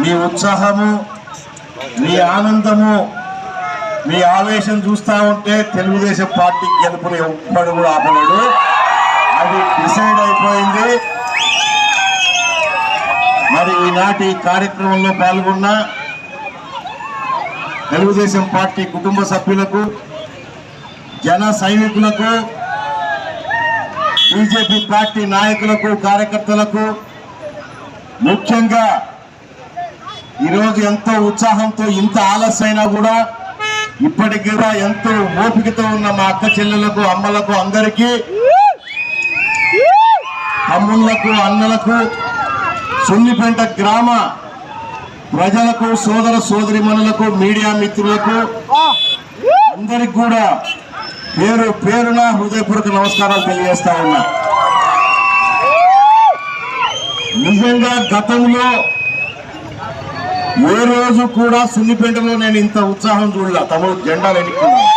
మీ ఉత్సాహము మీ ఆనందము మీ ఆవేశం చూస్తా ఉంటే తెలుగుదేశం పార్టీ గెలుపుని ఎవ్వడు కూడా ఆపలేడు. అది డిసైడ్ అయిపోయింది. మరి ఈనాటి కార్యక్రమంలో పాల్గొన్న తెలుగుదేశం పార్టీ కుటుంబ సభ్యులకు జన సైనికులకు బీజేపీ పార్టీ నాయకులకు కార్యకర్తలకు ముఖ్యంగా ఈరోజు ఎంతో ఉత్సాహంతో ఇంత ఆలస్యమైనా కూడా ఇప్పటికి కూడా ఎంతో ఓపికతో ఉన్న మా అక్క చెల్లెలకు అమ్మలకు అందరికీ తమ్ముళ్ళకు అన్నలకు సున్నిపేంట గ్రామ ప్రజలకు సోదర సోదరిమణులకు మీడియా మిత్రులకు అందరికి కూడా పేరు పేరున హృదయపూర్వక నమస్కారాలు తెలియజేస్తా ఉన్నా. నిజంగా గతంలో ఏ రోజు కూడా సున్నిపేటలో నేను ఇంత ఉత్సాహం చూడలే. తమరు జెండాలు ఎన్నుకున్నాను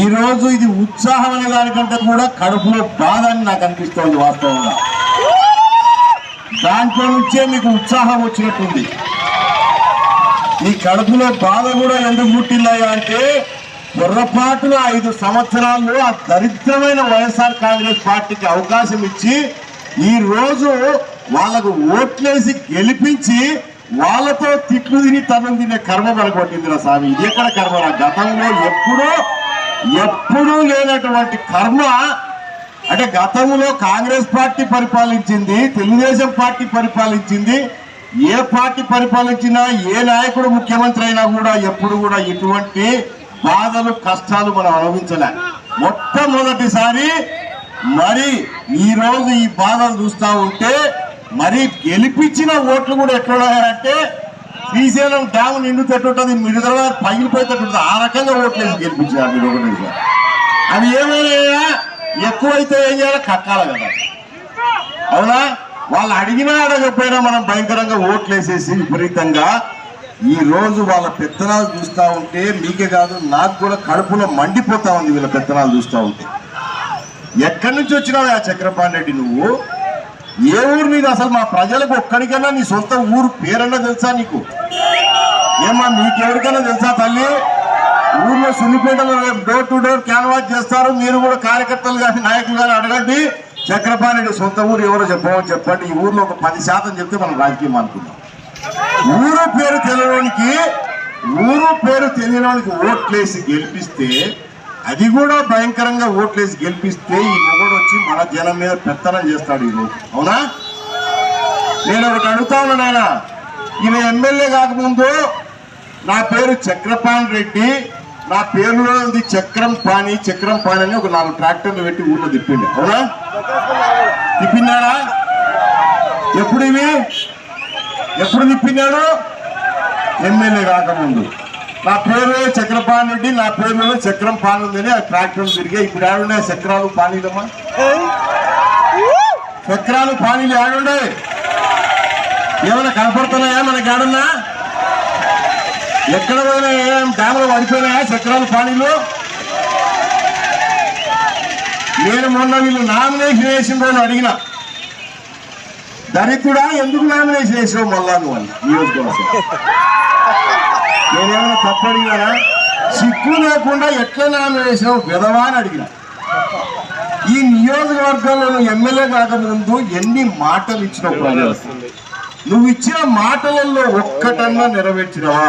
ఈ రోజు ఇది ఉత్సాహం అనే దానికంటే కూడా కడుపులో బాధ అని నాకు అనిపిస్తోంది వాస్తవంగా. దాంట్లో నుంచే మీకు ఉత్సాహం వచ్చినట్టుంది. ఈ కడుపులో బాధ కూడా ఎందుకు పుట్టిందయ్యా అంటే పొర్రపాటున ఐదు సంవత్సరాల్లో ఆ దరిద్రమైన వైఎస్ఆర్ కాంగ్రెస్ పార్టీకి అవకాశం ఇచ్చి ఈ రోజు వాళ్ళకు ఓట్లేసి గెలిపించి వాళ్ళతో తిట్లు తిని తను తినే కర్మ మనకొట్టిందిరా స్వామి. ఇది ఎక్కడ కర్మరా గతంలో ఎప్పుడూ ఎప్పుడూ లేనటువంటి కర్మ అంటే గతంలో కాంగ్రెస్ పార్టీ పరిపాలించింది తెలుగుదేశం పార్టీ పరిపాలించింది ఏ పార్టీ పరిపాలించినా ఏ నాయకుడు ముఖ్యమంత్రి అయినా కూడా ఎప్పుడు కూడా ఇటువంటి బాధలు కష్టాలు మనం అనుభవించలే. మొట్టమొదటిసారి మరి ఈ రోజు ఈ బాధలు చూస్తూ ఉంటే మరి గెలిపించిన ఓట్లు కూడా ఎట్లున్నాయంటే శ్రీశైలం డ్యామ్ నిండుతట్టుంటది మిగతా పగిలిపోయేటట్టుంది ఆ రకంగా ఓట్లు వేసి గెలిపించారు మీరు ఒకటి అవి ఏమైనా ఎక్కువైతే ఏం చేయాలి? కక్కాలి కదా. అవునా? వాళ్ళు అడిగినా అడగకపోయినా మనం భయంకరంగా ఓట్లు వేసేసి విపరీతంగా ఈ రోజు వాళ్ళ పెత్తనాలు చూస్తా ఉంటే మీకే కాదు నాకు కూడా కడుపులో మండిపోతా ఉంది వీళ్ళ పెత్తనాలు చూస్తూ ఉంటే. ఎక్కడి నుంచి వచ్చినావు ఆ చక్రపాణి రెడ్డి నువ్వు? ఏ ఊరు మీద అసలు? మా ప్రజలకు ఒక్కడికైనా నీ సొంత ఊరు పేరన్నా తెలుసా నీకు? ఏమా మీకెవరికైనా తెలుసా తల్లి? ఊర్లో సున్నిపేటలో డోర్ టు డోర్ క్యాన్వాస్ చేస్తారు. మీరు కూడా కార్యకర్తలు కానీ నాయకులు కానీ అడగండి. చక్రపాణి సొంత ఊరు ఎవరో చెప్పమని చెప్పండి. ఈ ఊర్లో ఒక పది శాతం చెప్తే మనం రాజకీయం అనుకుందాం. ఊరు పేరు తెలియడానికి ఊరు పేరు తెలియడానికి ఓట్లేసి గెలిపిస్తే అది కూడా భయంకరంగా ఓట్లేసి గెలిపిస్తే ఈ మొగడు వచ్చి మన జనం మీద పెత్తనం చేస్తాడు ఈరోజు. అవునా? నేను ఒకటి అడుగుతా ఉన్నా నాయన. ఈయన ఎమ్మెల్యే కాకముందు నా పేరు చక్రపాణి రెడ్డి నా పేరులో ఉంది చక్రం పాణి చక్రం పాణి అని ఒక నాలుగు ట్రాక్టర్లు పెట్టి ఊళ్ళో తిప్పిండు. అవునా? తిప్పినాడా ఎప్పుడు ఇవి? ఎప్పుడు తిప్పినాడు ఎమ్మెల్యే కాకముందు. నా పేరు చక్రపాణి రెడ్డి? నా పేరులో చక్రం పాని ఆ ట్రాక్టర్లు తిరిగా. ఇప్పుడు ఆడున్నాయి చక్రాలు పానీలమ్మా చక్రాలు పానీలు ఆడున్నాయి ఏమైనా కనపడుతున్నాయా మనకి ఆడున్నా ఎక్కడ పోయినా ఏం డ్యాములు పడిపోయినాయా చక్రాలు పానీలు నేను మొన్న వీళ్ళు నామినేషన్ వేసిన రోజు అడిగినా. దరిద్రుడా ఎందుకు నామినేషన్ వేసావు మళ్ళా నువ్వు అని నియోజకవర్గం నేనేమైనా తప్పు అడిగానా? సిగ్గు లేకుండా ఎట్లా నామినేషన్ విధవా అని అడిగిన. ఈ నియోజకవర్గంలో నువ్వు ఎమ్మెల్యే కాకముందు ఎన్ని మాటలు ఇచ్చినావు నువ్వు ఇచ్చిన మాటలలో ఒక్కటన్నా నెరవేర్చినవా?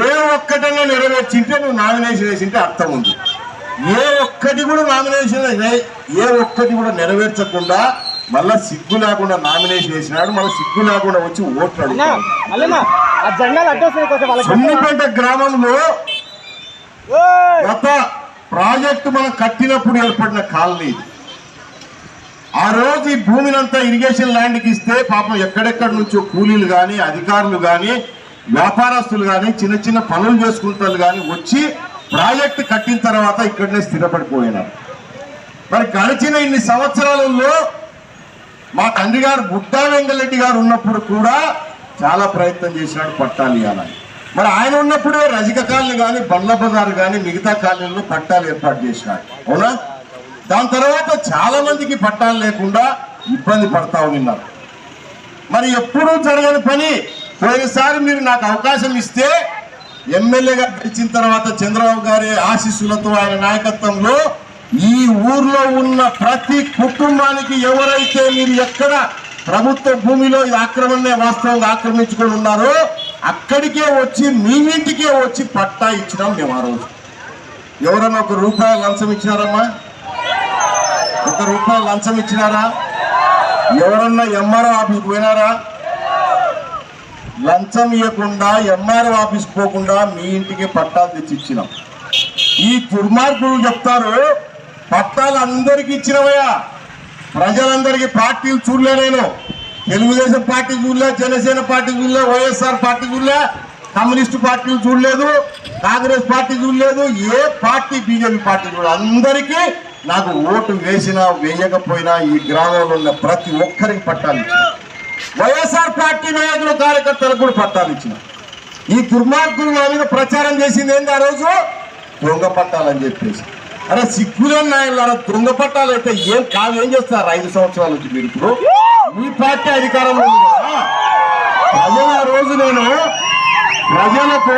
ఏ ఒక్కటన్నా నెరవేర్చింటే నువ్వు నామినేషన్ వేసింటే అర్థం ఉంది. ఏ ఒక్కటి కూడా నామినేషన్ ఏ ఒక్కటి కూడా నెరవేర్చకుండా మళ్ళా సిగ్గు లేకుండా నామినేషన్ వేసినాడు మళ్ళీ సిగ్గు లేకుండా వచ్చి ఓట్లు సున్నిపేట గ్రామంలో! గత ప్రాజెక్టు మనం కట్టినప్పుడు ఏర్పడిన కాలనీ ఇది. ఆ రోజు ఈ భూమినంతా ఇరిగేషన్ ల్యాండ్కి ఇస్తే పాపం ఎక్కడెక్కడి నుంచో కూలీలు కానీ అధికారులు కానీ వ్యాపారస్తులు కానీ చిన్న చిన్న పనులు చేసుకుంటారు కానీ వచ్చి ప్రాజెక్టు కట్టిన తర్వాత ఇక్కడనే స్థిరపడిపోయినారు మరి గడిచిన ఇన్ని సంవత్సరాలలో మా తండ్రి గారు బుడ్డా వెంగళరెడ్డి గారు ఉన్నప్పుడు కూడా చాలా ప్రయత్నం చేసినాడు పట్టాలు ఇవ్వాలని మరి ఆయన ఉన్నప్పుడే రజిక కాలనీ కానీ బండ్ల బజార్ కానీ మిగతా కాలనీలో పట్టాలు ఏర్పాటు చేసినాడు అవునా? దాని తర్వాత చాలా మందికి పట్టాలు లేకుండా ఇబ్బంది పడతా ఉన్నారు. మరి ఎప్పుడూ జరగని పని పోయినసారి మీరు నాకు అవకాశం ఇస్తే ఎమ్మెల్యేగా గడిచిన తర్వాత చంద్రబాబు గారి ఆశీస్సులతో ఆయన నాయకత్వంలో ఈ ఊర్లో ఉన్న ప్రతి కుటుంబానికి ఎవరైతే మీరు ఎక్కడ ప్రభుత్వ భూమిలో ఇది ఆక్రమణ వాస్తవంగా ఆక్రమించుకొని ఉన్నారో అక్కడికే వచ్చి మీ ఇంటికే వచ్చి పట్టా ఇచ్చినాం మేము ఆ రోజు. ఎవరన్నా ఒక రూపాయి లంచం ఇచ్చినారమ్మా? ఒక రూపాయి లంచం ఇచ్చినారా? ఎవరన్నా ఎంఆర్ఓ ఆఫీస్కి పోయినారా? లంచం ఇవ్వకుండా ఎంఆర్ఓ ఆఫీస్కి పోకుండా మీ ఇంటికి పట్టాలు తెచ్చి ఇచ్చినాం ఈ దుర్మార్గులు చెప్తారు పట్టాలు అందరికి ఇచ్చినవయ్యా. ప్రజలందరికీ పార్టీలు చూడలే నేను. తెలుగుదేశం పార్టీ చూడలే జనసేన పార్టీ చూడలే వైఎస్ఆర్ పార్టీ చూడలే కమ్యూనిస్ట్ పార్టీలు చూడలేదు కాంగ్రెస్ పార్టీ చూడలేదు ఏ పార్టీ బీజేపీ పార్టీ చూడలేదు అందరికీ నాకు ఓటు వేసినా వేయకపోయినా ఈ గ్రామంలో ఉన్న ప్రతి ఒక్కరికి పట్టాలు ఇచ్చిన. వైఎస్ఆర్ పార్టీ నాయకులు కార్యకర్తలకు కూడా పట్టాలు ఇచ్చిన. ఈ దుర్మార్గులు నా మీద ప్రచారం చేసింది ఏంది ఆ రోజు? దొంగ పట్టాలని చెప్పేసి. అరే సిక్కులో నాయన దొంగ పట్టాలు అయితే ఏం కాదు ఏం చేస్తారు ఐదు సంవత్సరాల నుంచి మీరు ఇప్పుడు? మీ పార్టీ అధికారంలో ప్రజల ఆ రోజు నేను ప్రజలకు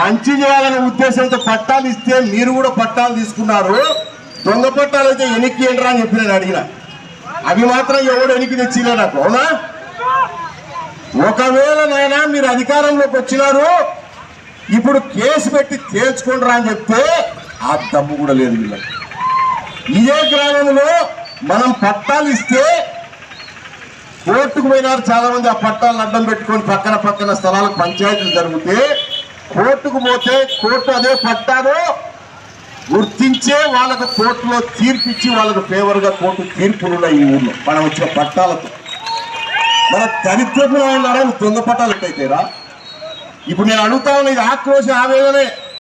మంచి చేయాలనే ఉద్దేశంతో పట్టాలు ఇస్తే మీరు కూడా పట్టాలు తీసుకున్నారు. దొంగ పట్టాలు అయితే ఎనికి ఏంట్రా అని చెప్పి నేను అడిగిన. అవి మాత్రం ఎవడు ఎనికి తెచ్చిలే నాకు అవునా? ఒకవేళ నాయనా మీరు అధికారంలోకి వచ్చినారు ఇప్పుడు కేసు పెట్టి తేల్చుకుంటారా అని చెప్తే ఆ దమ్ము కూడా లేదు వీళ్ళకి. ఇదే గ్రామంలో మనం పట్టాలు ఇస్తే కోర్టుకు పోయినారు చాలా మంది ఆ పట్టాలను అడ్డం పెట్టుకొని పక్కన పక్కన స్థలాలకు పంచాయతీలు జరిగితే కోర్టుకు పోతే కోర్టు అదే పట్టాను. గుర్తించే వాళ్ళకు కోర్టులో తీర్పిచ్చి వాళ్ళకు ఫేవర్గా కోర్టు తీర్పులు ఉన్నాయి ఈ ఊళ్ళో మనం వచ్చిన పట్టాలతో. మన దరిద్రపు ఉన్నారా దొంగ పట్టాలు ఎట్టయితేరా ఇప్పుడు నేను అడుగుతా ఉన్నా ఇది ఆక్రోశ ఆవేదనే.